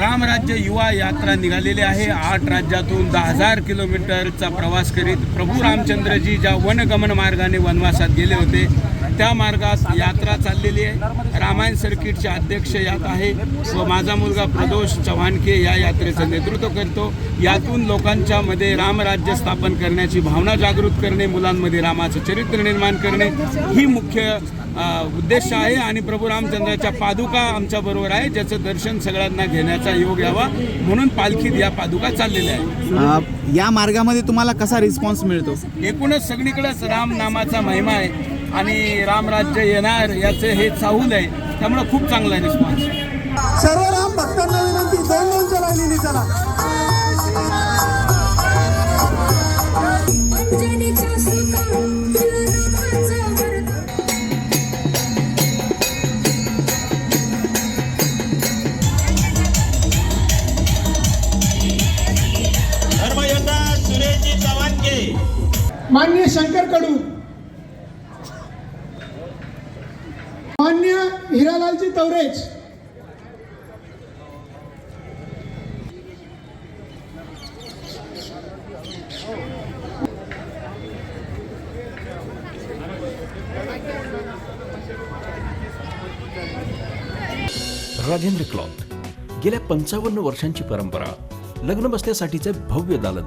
रामराज्य युवा यात्रा निघालेली आहे. आठ राज्यातून दहा हजार किलोमीटरचा प्रवास करीत प्रभू रामचंद्रजी ज्या वनगमन मार्गाने वनवासात गेले होते त्या मार्गात यात्रा चाललेली आहे. रामायण सर्किटचे अध्यक्ष यात आहे व माझा मुलगा प्रदोष चव्हाणके या यात्रेचं नेतृत्व करतो. यातून लोकांच्या मध्ये रामराज्य स्थापन करण्याची भावना जागृत करणे मुलांमध्ये रामाचं चरित्र निर्माण करणे ही मुख्य उद्देश आहे आणि प्रभू रामचंद्राच्या पादुका आमच्या बरोबर आहे ज्याचं दर्शन सगळ्यांना घेण्याचा योग यावा म्हणून पालखीत या पादुका चाललेल्या आहेत. अ, या मार्गामध्ये तुम्हाला कसा रिस्पॉन्स मिळतो? एकूणच सगळीकडेच राम नामाचा महिमा आहे आणि रामराज्य येणार याचे हे चाहूल आहे त्यामुळे खूप चांगला रिस्पॉन्स आहे सर्व राम भक्तांना विनंती दोन चला. रामाचा मान्य शंकर कडू मान्य हिरालालजी तवरेज. राजेंद्र क्लॉथ. गेल्या पंचावन्न वर्षांची परंपरा लग्न बसण्यासाठीचे भव्य दालन.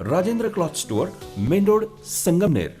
Rajendra cloth store main road Sangamner.